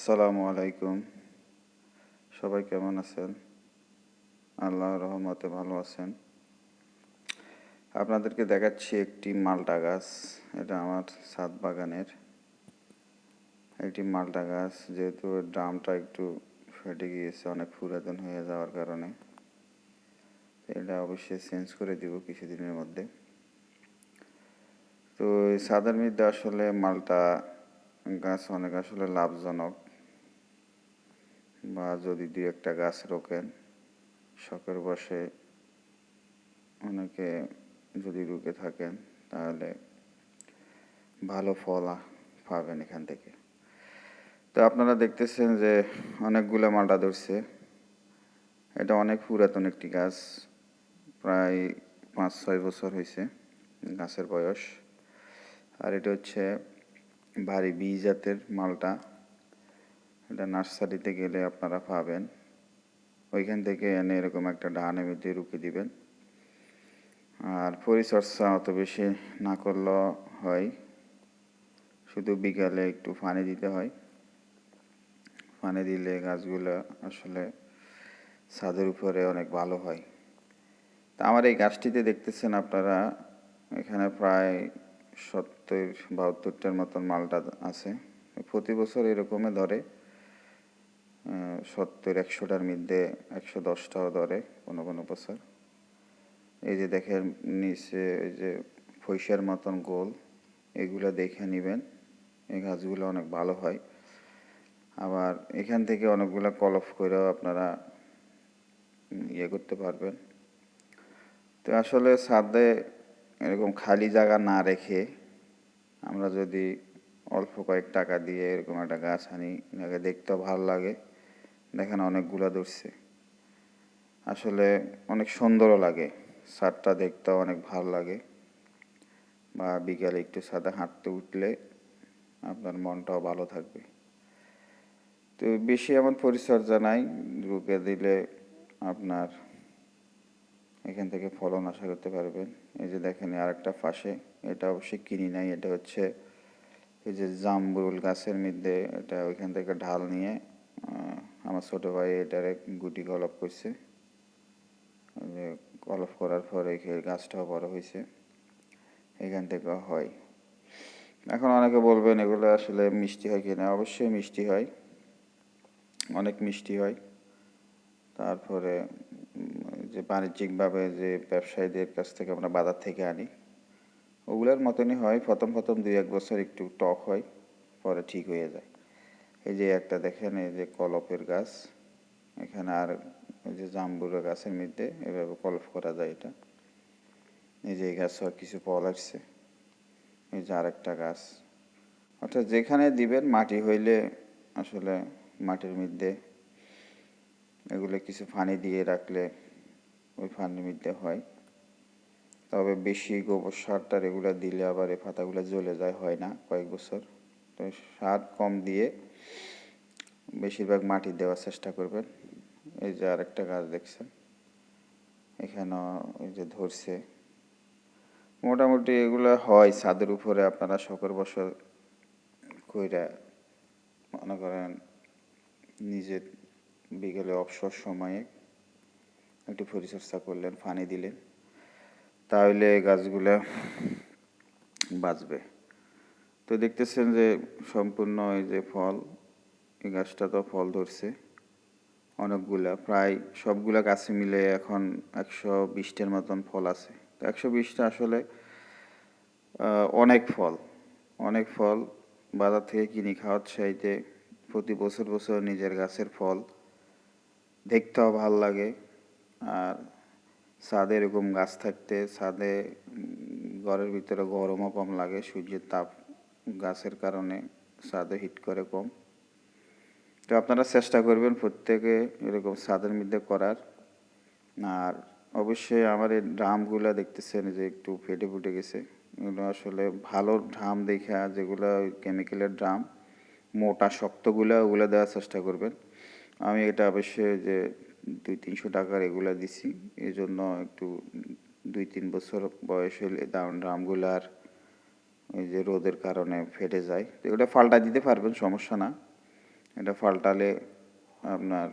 আসসালামু আলাইকুম। সবাই কেমন আছেন? আল্লাহ রহমতে ভালো আছেন। আপনাদেরকে দেখাচ্ছি একটি মালটা গাছ। এটা আমার ছাদ বাগানের একটি মালটা গাছ। যেহেতু এর ড্রামটা একটু ফেটে গিয়েছে, অনেক পুরাতন হয়ে যাওয়ার কারণে। এটা অবশ্যই চেঞ্জ করে দিব কিছুদিনের মধ্যে। তো এই ছাদের মধ্যে আসলে মালটা গাছ অনেক আসলে লাভজনক। বা যদি দু একটা গাছ রোকেন শখের বসে অনেকে যদি রুকে থাকেন, তাহলে ভালো ফল পাবেন এখান থেকে। তো আপনারা দেখতেছেন যে অনেকগুলো মালটা ধরছে। এটা অনেক পুরাতন একটি গাছ, প্রায় পাঁচ ছয় বছর হয়েছে গাছের বয়স। আর এটা হচ্ছে ভারী বি জাতের মালটা। এটা নার্সারিতে গেলে আপনারা পাবেন। ওইখান থেকে এনে এরকম একটা ডাহানের মধ্যে রুখে দিবেন। আর পরিচর্যা অত বেশি না করলেও হয়। শুধু বিকালে একটু পানি দিতে হয়। পানি দিলে গাছগুলো আসলে ছাদের উপরে অনেক ভালো হয়। তা আমার এই গাছটিতে দেখতেছেন আপনারা, এখানে প্রায় সত্তর বাহাত্তরটার মতন মালটা আছে। প্রতি বছর এরকমই ধরে। সত্তর একশোটার মধ্যে একশো দশটাও ধরে কোনো কোনো বছর। এই যে দেখেন নিচে এই যে পয়সার মতন গোল, এগুলো দেখে নেবেন। এই গাছগুলো অনেক ভালো হয়। আবার এখান থেকে অনেকগুলো কলফ করেও আপনারা ইয়ে করতে পারবেন। তো আসলে ছাদে এরকম খালি জায়গা না রেখে আমরা যদি অল্প কয়েক টাকা দিয়ে এরকম একটা গাছ আনি দেখতেও ভালো লাগে। দেখেন অনেকগুলো ধরছে। আসলে অনেক সুন্দরও লাগে। ছাদটা দেখতেও অনেক ভালো লাগে। বা বিকালে একটু ছাদে হাঁটতে উঠলে আপনার মনটাও ভালো থাকবে। তো বেশি এমন পরিচর্যা নাই। রুকে দিলে আপনার এখান থেকে ফলন আশা করতে পারবেন। এই যে দেখেন আরেকটা পাশে, এটা অবশ্যই কিনি নাই, এটা হচ্ছে এই যে জাম্বুল গাছের মধ্যে, এটা ওইখান থেকে ঢাল নিয়ে আমার ছোট ভাই এটারে গুটি কলপ করছে। কলপ করার পরে গাছটাও বড় হয়েছে। এখান থেকে হয়। এখন অনেকে বলবেন, এগুলো আসলে মিষ্টি হয় কিনা? অবশ্যই মিষ্টি হয়। অনেক মিষ্টি হয়। তারপরে যে বাণিজ্যিকভাবে যে ব্যবসায়ীদের কাছ থেকে আমরা বাজার থেকে আনি, ওগুলোর মতনই হয়। প্রথম প্রথম দুই এক বছর একটু টক হয়, পরে ঠিক হয়ে যায়। এই যে একটা দেখেন, এই যে কলপের গাছ, এখানে আর ওই যে জাম্বুরা গাছের মধ্যে এভাবে কলপ করা যায় এটা। এই যে এই গাছ কিছু ফল আসছে এই যে আরেকটা গাছ। অর্থাৎ যেখানে দিবেন মাটি হইলে আসলে মাটির মধ্যে এগুলো কিছু পানি দিয়ে রাখলে ওই পানির মধ্যে হয়। তবে বেশি গোবর সারটা রেগুলার দিলে আবার এই পাতাগুলো জ্বলে যায়, হয় না কয়েক বছর। তো সার কম দিয়ে বেশিরভাগ মাটি দেওয়ার চেষ্টা করবেন। এই যে আরেকটা গাছ দেখছেন, এখানেও এই যে ধরছে। মোটামুটি এগুলো হয় ছাদের উপরে, আপনারা শখের বছর কইরা মনে করেন নিজের বিকেলে অবসর সময়ে একটু পরিচর্যা করলেন, পানি দিলেন, তাহলে গাছগুলো বাঁচবে। তো দেখতেছেন যে সম্পূর্ণ এই যে ফল, এই গাছটা তো ফল ধরছে, অনেকগুলা, প্রায় সবগুলা গাছে মিলে এখন একশো বিশটার মতন ফল আছে। তো একশো বিশটা আসলে অনেক ফল অনেক ফল বাজার থেকে কিনে খাওয়ার চাইতে প্রতি বছর বছর নিজের গাছের ফল দেখতেও ভালো লাগে। আর ছাদে এরকম গাছ থাকতে, ছাদে ঘরের ভিতরে গরমও কম লাগে, সূর্যের তাপ গাছের কারণে ছাদে হিট করে কম। তো আপনারা চেষ্টা করবেন প্রত্যেকে এরকম ছাদের মধ্যে করার। আর অবশ্যই আমার এই ড্রামগুলো দেখতেছেন যে একটু ফেটে ফুটে গেছে। এগুলো আসলে ভালো ড্রাম দেখা যেগুলো কেমিক্যালের ড্রাম, মোটা শক্তগুলো, ওগুলো দেওয়ার চেষ্টা করবেন। আমি এটা অবশ্যই যে দুই তিনশো টাকার এগুলো দিছি। এই জন্য একটু দুই তিন বছর বয়স হলে দাম ড্রামগুলো আর ওই যে রোদের কারণে ফেটে যায়। তো ওটা পাল্টা দিতে পারবেন, সমস্যা না। এটা পাল্টালে আপনার